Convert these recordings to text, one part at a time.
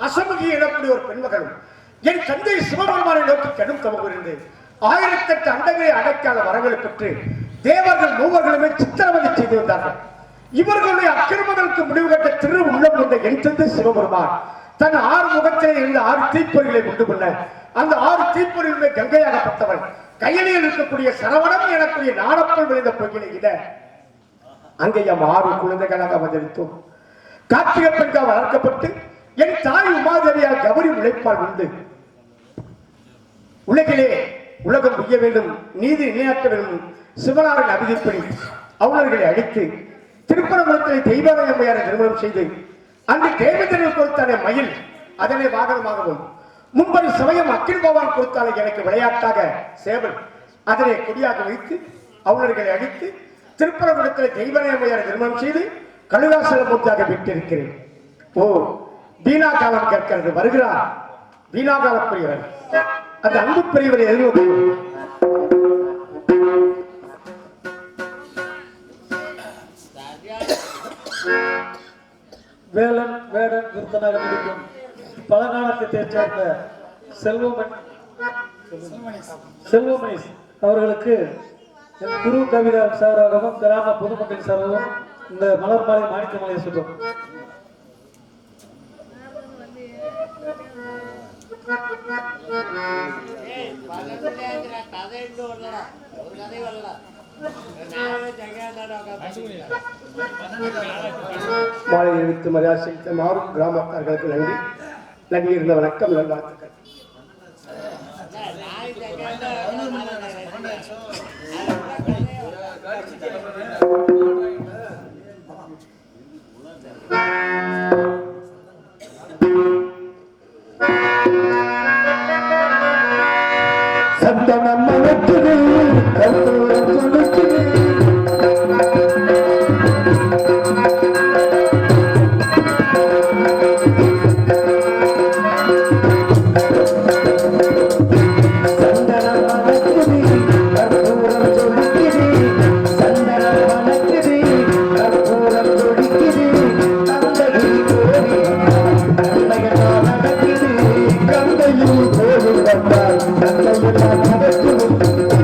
அசமகி எனக்கூடிய ஒரு பெண்மகளும் என் தந்தை சிவபெருமானை நோக்கி கடும் தவறிருந்து ஆயிரத்தெட்டு அண்டங்களை அடைக்காத வரங்களை பெற்று தேவர்கள் மூவர்களுமே சித்திரவதை செய்து வந்தார்கள். இவர்களுடைய அக்கிரமங்களுக்கு முடிவு கட்ட திரு உள்ளம் கொண்ட என் தந்தை சிவபெருமான் தன் ஆறு முகத்திலே இருந்த ஆறு தீப்பொறிகளை கொண்டு கொள்ள அந்த ஆறு தீப்பொறிகளுமே கங்கையாகப்பட்டவள். கையிலே இருக்கக்கூடிய சரவணம் எனக்கூடிய நாடப்பல் விளைந்த பொய்யினை இட. அங்கே எம் ஆறு குழந்தைகளாக அவதரித்தோம். கார்த்திகை பெண்கள் வளர்க்கப்பட்டு என் தாய் உமாதேவியால் கபரி உழைப்பால் உண்டு. உலகிலே உலகம் உய்ய வேண்டும் நீதி நிலைநாட்ட வேண்டும் சிவனாரின் அபிதிப்படி அவுணர்களை அழித்து திருப்பரங்குளத்திலே தெய்வாலயம்மையாரை திருமணம் செய்து அங்கு தேவேந்திரன் கொடுத்தானே மயில் அதனை வாகனமாகவும் மும்பை சமயம் அக்கில் பவான் கொடுத்தாலே எனக்கு விளையாட்டாக சேவல் அதனை கொடியாக வைத்து அவுணர்களை அழித்து திருப்பரங்குளத்திலே தெய்வாலயம்மையாரை திருமணம் செய்து கழுகாசலமூர்த்தியாக விட்டிருக்கிறேன் ஓ வீணா காலம் கேட்கிறது வருகிறார். வீணா கால பெரியவர். அந்த அன்பு பெரியவர் எதிர்நோக்கி வேலன் வேடன் விருத்தனாக நடிக்கும் பழங்காலத்தை சேர்ந்த செல்வமணி செல்வமணி அவர்களுக்கு என் குரு கவிதா சாராகவும் கிராம பொதுமக்கள் சாராகவும் இந்த மலர் மாலை மாணிக்க மலையை சொல்றோம். மாலை எழுத்து மரியாதை செய்த மாறும் கிராமத்தார்களுக்கு நன்றி. நன்றி இருந்த வணக்கம் நல்வாழ்த்துக்கள். சந்தனம் மணக்குது கற்பூரம் கந்தையில் கோவில் வந்தால்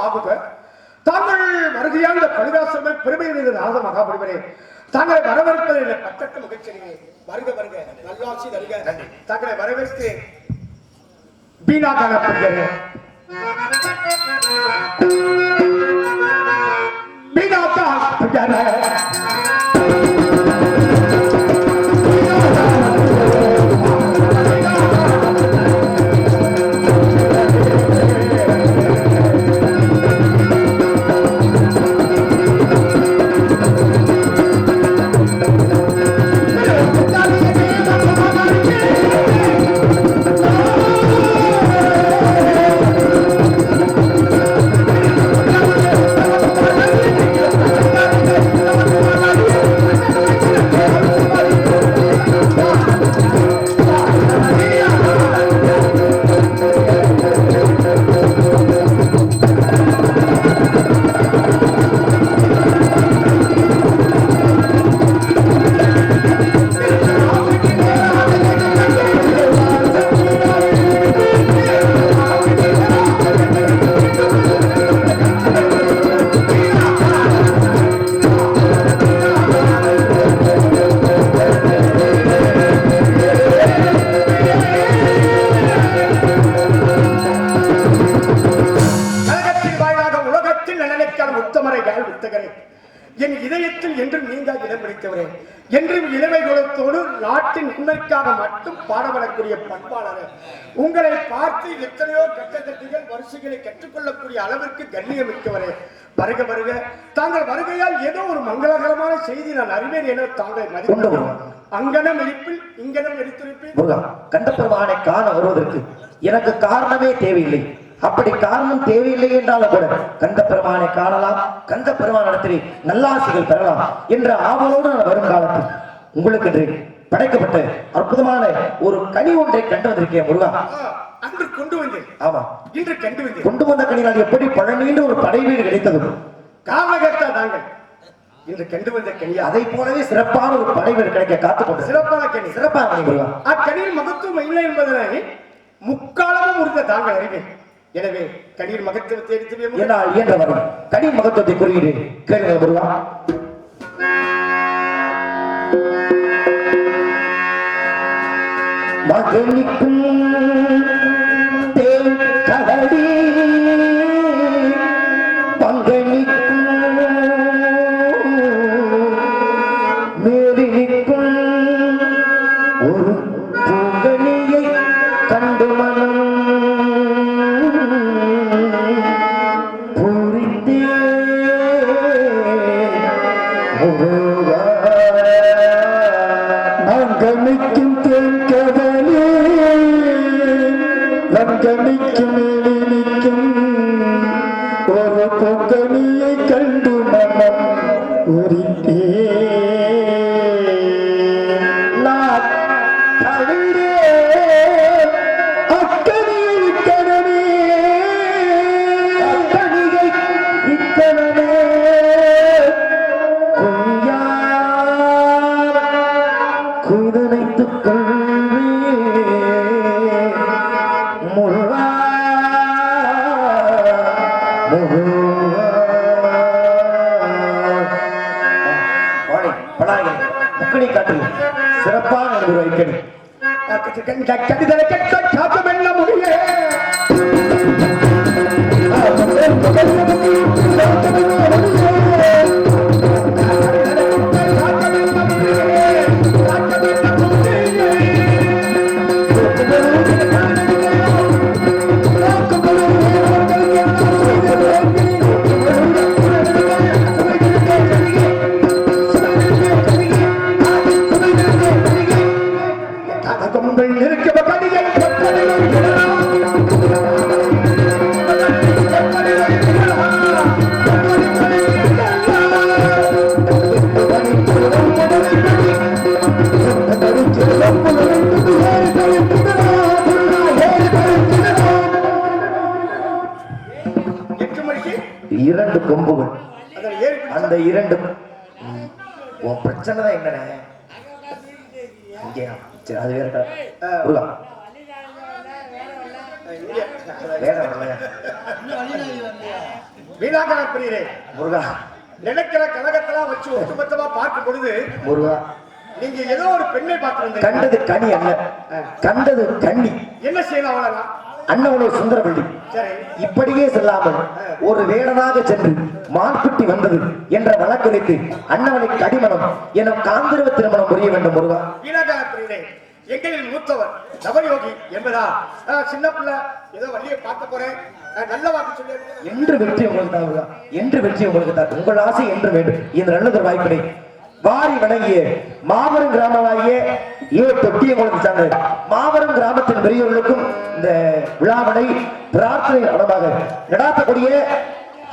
ஆகுக தாங்கள் வருகையான இந்த பெருமை மீது நாத மகாபலிவரே தாங்களை வரவேற்பதில் பட்டற்ற மகிழ்ச்சியே வருக வருக நல்வாசி வருக தாங்களை வரவேற்று பீனா காணப்படுகிறது பீனா உத்தமரை யாழ் வித்தகரே. என் இதயத்தில் என்றும் நீங்கா இடம் பிடித்தவரே. என்றும் இளமை குலத்தோடு நாட்டின் நன்மைக்காக மட்டும் பாடுபடக்கூடிய பண்பாளரே. உங்களை பார்த்து எத்தனையோ கட்டத்தட்டிகள் வரிசைகளை கற்றுக்கொள்ளக்கூடிய அளவிற்கு கண்ணியமிக்கவரே. வருக வருக. தாங்கள் வருகையால் ஏதோ ஒரு மங்களகரமான செய்தி நான் அறிவேன் என தாங்களை கொண்டு வருவோம். அங்கனம் இருப்பில் இங்கனம் எடுத்திருப்பேன். முருகா கண்டபெருமானை காண வருவதற்கு எனக்கு காரணமே தேவையில்லை. அப்படி காரணம் தேவையில்லை என்றாலும் கூட கந்த பெருமானை காணலாம் கந்த பெருமான் இடத்திலே நல்லாசிகள் பெறலாம் என்ற ஆவலோடு நான் வரும் காலத்தில் உங்களுக்கு என்று படைக்கப்பட்ட அற்புதமான ஒரு கனி ஒன்றை கண்டு வந்திருக்கேன் முருகா. அன்று கொண்டு வந்தேன். ஆமா. இன்று கண்டு வந்தேன். கொண்டு வந்த கனினால் எப்படி பழனின்ற ஒரு படை வீடு கிடைத்தது காரணகர்த்தா தாங்கள். இன்று கண்டு வந்த கனியா? அதை போலவே சிறப்பான ஒரு படை வீடு கிடைக்க காத்துக் கொண்டு. சிறப்பான கனி. சிறப்பான கனி முருகா. அக்கனியின் மகத்துவம் இல்லை என்பதனை முக்காலமும் உறுத்த தாங்கள் அறிவேன். எனவே கனியின் மகத்துவத்தை எடுத்து என்னால் இயன்ற வரை மகத்துவத்தை குறியீடு கேளுங்கள் முருகா. மகனிக்கும் হবে ডাক্তারি ধরে কেটে வீணாகன பிரியரே முருகா. நினைக்கிற கழகத்தெல்லாம் வச்சு ஒட்டுமொத்தமா பார்க்கும் பொழுது முருகா. நீங்க ஏதோ ஒரு பெண்ணை பார்த்து கண்டது கனி அல்ல. கண்டது கண்ணி என்ன செய்யணும் அவ்வளவுதான் அண்ணவனோ சுந்தரவள்ளி சரி. இப்படியே செல்லாமல் ஒரு வேடனாக சென்று மான்குட்டி வந்தது என்ற வழக்கு வைத்து அண்ணவனை கடிமணம் எனும் காந்திரவ திருமணம் புரிய வேண்டும் முருகா. எங்களில் மூத்தவர் நவயோகி என்பதா? அஹ், சின்ன பிள்ளை ஏதோ வழியை பார்க்க போறேன். அஹ், நல்ல வாக்கு சொல்லி என்று வெற்றி உங்களுக்கு தான் என்று வெற்றி உங்களுக்கு தான் உங்கள் ஆசை என்று வேண்டும். இந்த நல்லதொரு வாய்ப்பினை வாரி வணங்கிய மாபெரும் கிராமமாகிய ஏ தொட்டிய உங்களுக்கு சார்ந்த மாபெரும் கிராமத்தின் பெரியவர்களுக்கும் இந்த விழாவினை பிரார்த்தனை அளவாக நடாத்தக்கூடிய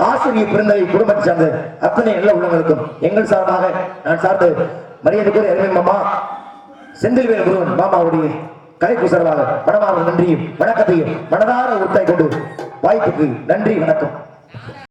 ஆசிரியர் பிறந்தவை குடும்பத்தை சார்ந்த அத்தனை நல்ல உள்ளங்களுக்கும் எங்கள் சார்பாக நான் சார்ந்து மரியாதைக்குரிய அருமை மாமா செந்தில்வேல் முருகன் மாமாவுடைய கலைப்பு சார்பாக மனமார்ந்த நன்றியும் வணக்கத்தையும் மனதார உறுத்தாய் கொண்டு வாய்ப்புக்கு நன்றி வணக்கம்.